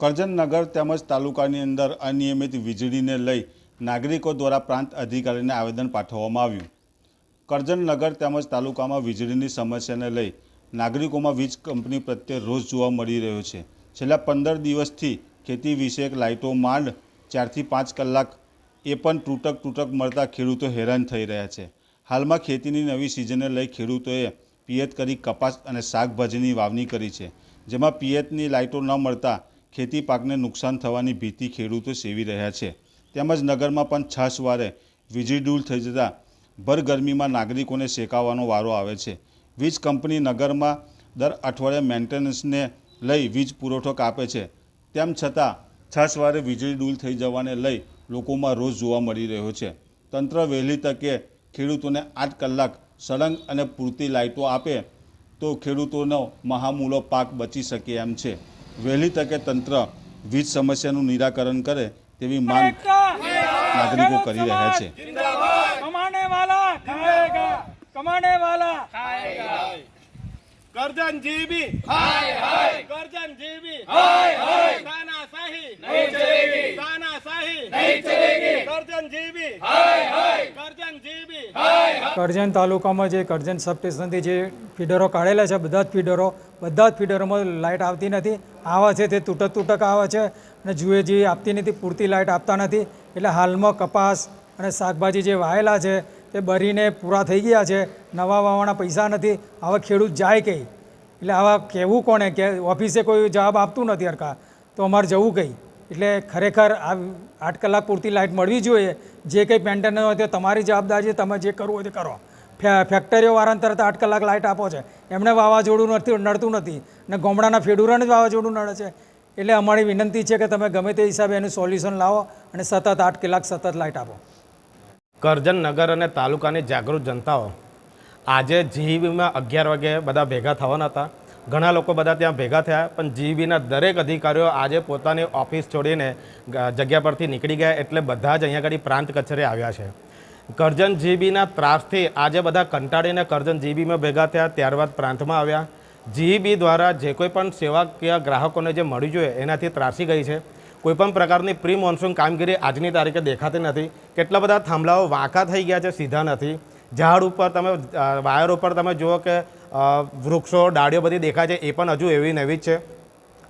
કરજનનગર તેમજ તાલુકાની અંદર અનિયમિત વીજળીને લઈ નાગરિકો દ્વારા પ્રાંત અધિકારીને આવેદન પાઠવવામાં આવ્યું. કરજનનગર તેમજ તાલુકામાં વીજળીની સમસ્યાને લઈ નાગરિકોમાં વીજ કંપની પ્રત્યે રોષ જોવા મળી રહ્યો છે. છેલ્લા પંદર દિવસથી ખેતી વિષયક લાઇટો માંડ ચારથી પાંચ કલાક એ પણ તૂટક તૂટક મળતા ખેડૂતો હેરાન થઈ રહ્યા છે. હાલમાં ખેતીની નવી સિઝનને લઈ ખેડૂતોએ પિયત કરી કપાસ અને શાકભાજીની વાવણી કરી છે, જેમાં પિયતની લાઇટો ન મળતા ખેતી પાકને નુકસાન થવાની ભીતિ ખેડૂતો સેવી રહ્યા છે. તેમજ નગરમાં પણ છાસવારે વીજળી ડૂલ થઈ જતાં ભર ગરમીમાં નાગરિકોને શેકાવાનો વારો આવે છે. વીજ કંપની નગરમાં દર અઠવાડિયે મેન્ટેનન્સને લઈ વીજ પુરવઠો કાપે છે. તેમ છતાં છાસવારે વીજળી ડૂલ થઈ જવાને લઈ લોકોમાં રોષ જોવા મળી રહ્યો છે. તંત્ર વહેલી તકે ખેડૂતોને આઠ કલાક સળંગ અને પૂરતી લાઇટો આપે તો ખેડૂતોનો મહામૂલો પાક બચી શકે એમ છે. વહેલી તકે તંત્ર વીજ સમસ્યાનું નિરાકરણ કરે તેવી માંગ નાગરિકો કરી રહ્યા છે कमाने वाला खाएगा कमाने वाला કરજણ જીબી હાય હાય કરજણ જીબી હાય હાય તાનાશાહી નહીં ચલેગી તાનાશાહી નહીં કરજણ તાલુકામાં જે કરજણ સબ સ્ટેશનથી જે ફીડરો કાઢેલા છે, બધા જ ફીડરો બધા જ ફીડરોમાં લાઇટ આવતી નથી. આવે છે તે તૂટક તૂટક આવે છે અને જુએ જે આપતી નથી, પૂરતી લાઇટ આપતા નથી. એટલે હાલમાં કપાસ અને શાકભાજી જે વાયેલા છે તે બરીને પૂરા થઈ ગયા છે. નવા વાવાના પૈસા નથી. હવે ખેડૂત જાય કંઈ એટલે આવા કહેવું કોને? કે ઓફિસે કોઈ જવાબ આપતું નથી હરકા તો અમારે જવું કઈ? એટલે ખરેખર આ આઠ કલાક પૂરતી લાઇટ મળવી જોઈએ. જે કંઈ પેન્ટેન હોય તે તમારી જવાબદારી છે, તમે જે કરવું હોય તે કરો. ફે- ફેક્ટરીઓવાળાને તરત આઠ કલાક લાઇટ આપો છે. એમને વાવાઝોડું નથી, નડતું નથી. ને ગામડાના ફેડુરાને જ વાવાઝોડું નડે છે. એટલે અમારી વિનંતી છે કે તમે ગમે તે હિસાબે એનું સોલ્યુશન લાવો અને સતત આઠ કલાક સતત લાઇટ આપો. કરજણ નગર અને તાલુકાની જાગૃત જનતાઓ. આજે જીવીમાં અગિયાર વાગે બધા ભેગા થવાના હતા. ઘણા લોકો બધા ત્યાં ભેગા થયા, પણ જીઈબીના દરેક અધિકારીઓ આજે પોતાની ઓફિસ છોડીને જગ્યા પરથી નીકળી ગયા એટલે બધા જ અહીંયા આગળ પ્રાંત કચેરી આવ્યા છે. કરજણ જીબીના ત્રાસથી આજે બધા કંટાળીને કરજણ જીબીમાં ભેગા થયા, ત્યારબાદ પ્રાંતમાં આવ્યા. જીબી દ્વારા જે કોઈ પણ સેવાકીય ગ્રાહકોને જે મળી જોઈએ, એનાથી ત્રાસી ગઈ છે. કોઈપણ પ્રકારની પ્રી મોન્સૂન કામગીરી આજની તારીખે દેખાતી નથી. કેટલા બધા થાંભલાઓ વાંકા થઈ ગયા છે, સીધા નથી. ઝાડ ઉપર તમે વાયર ઉપર તમે જુઓ કે વૃક્ષો, ડાળીઓ બધી દેખાય છે. એ પણ હજુ એવી નવી જ છે.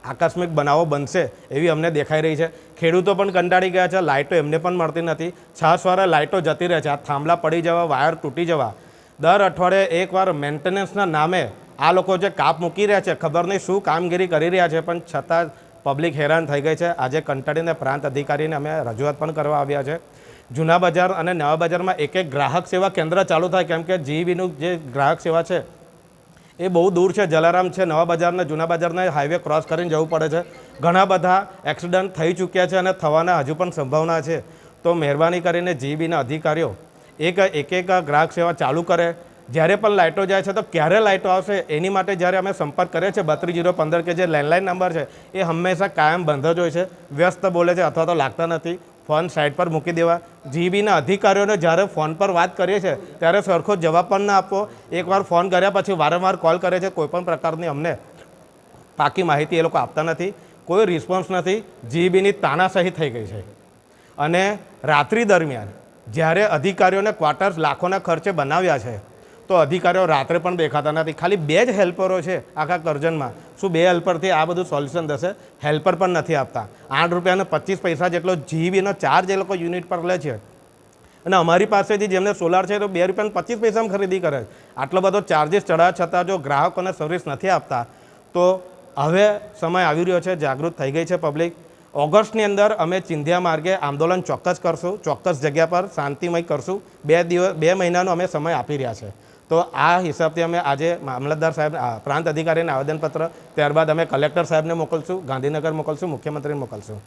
આકસ્મિક બનાવો બનશે એવી અમને દેખાઈ રહી છે. ખેડૂતો પણ કંટાળી ગયા છે. લાઇટો એમને પણ મળતી નથી. છાસવારે લાઇટો જતી રહે છે. આ થાંભલા પડી જવા, વાયર તૂટી જવા. દર અઠવાડિયે એકવાર મેન્ટેનન્સના નામે આ લોકો જે કાપ મૂકી રહ્યા છે, ખબર નહીં શું કામગીરી કરી રહ્યા છે, પણ છતાં પબ્લિક હેરાન થઈ ગઈ છે. આજે કંટાળીને પ્રાંત અધિકારીને અમે રજૂઆત પણ કરવા આવ્યા છે. જૂના બજાર અને નવા બજારમાં એક એક ગ્રાહક સેવા કેન્દ્ર ચાલુ થાય, કેમ કે જીવીનું જે ગ્રાહક સેવા છે એ બહુ દૂર છે, જલારામ છે, નવા બજારના જૂના બજારના હાઈવે ક્રોસ કરીને જવું પડે છે. ઘણા બધા એક્સિડન્ટ થઈ ચૂક્યા છે અને થવાના હજુ પણ સંભાવના છે. તો મહેરબાની કરીને જીબીના અધિકારીઓ એક એક એક ગ્રાહક સેવા ચાલુ કરે. જ્યારે પણ લાઇટો જાય છે, તો ક્યારે લાઇટો આવશે એની માટે જ્યારે અમે સંપર્ક કરીએ છીએ, બત્રીસ જીરો પંદર કે જે લેન્ડલાઇન નંબર છે, એ હંમેશા કાયમ બંધ જ હોય છે. વ્યસ્ત બોલે છે અથવા તો લાગતા નથી. ફોન સાઈડ પર મૂકી દેવા. જીબીના અધિકારીઓને જ્યારે ફોન પર વાત કરીએ છીએ, ત્યારે સરખો જવાબ પણ ના આપવો એકવાર ફોન કર્યા પછી વારંવાર કોલ કરે છે કોઈપણ પ્રકારની અમને પાકી માહિતી એ લોકો આપતા નથી. કોઈ રિસ્પોન્સ નથી. જીબીની તાનાશાહી થઈ ગઈ છે. અને રાત્રિ દરમિયાન જ્યારે અધિકારીઓને ક્વાર્ટર્સ લાખોના ખર્ચે બનાવ્યા છે તો અધિકારીઓ રાત્રે પણ દેખાતા નથી. ખાલી બે જ હેલ્પરો છે આખા કરજનમાં શું બે હેલ્પરથી આ બધું સોલ્યુશન થશે? હેલ્પર પણ નથી આપતા. આઠ રૂપિયાને પચીસ પૈસા જેટલો જીબીનો ચાર્જ એ લોકો યુનિટ પર લે છે. અને અમારી પાસેથી જેમને સોલાર છે તો બે રૂપિયાને પચીસ પૈસામાં ખરીદી કરે. આટલો બધો ચાર્જિસ ચડાવવા છતાં જો ગ્રાહકોને સર્વિસ નથી આપતા, તો હવે સમય આવી રહ્યો છે, જાગૃત થઈ ગઈ છે પબ્લિક ઓગસ્ટની અંદર અમે ચિંધ્યા માર્ગે આંદોલન ચોક્કસ કરશું, ચોક્કસ જગ્યા પર શાંતિમય કરશું. બે દિવસ, બે મહિનાનો અમે સમય આપી રહ્યા છે. તો આ હિસાબથી અમે આજે મામલતદાર સાહેબ પ્રાંત અધિકારીને આવેદનપત્ર, ત્યારબાદ અમે કલેક્ટર સાહેબને મોકલશું, ગાંધીનગર મોકલશું, મુખ્યમંત્રીને મોકલશું.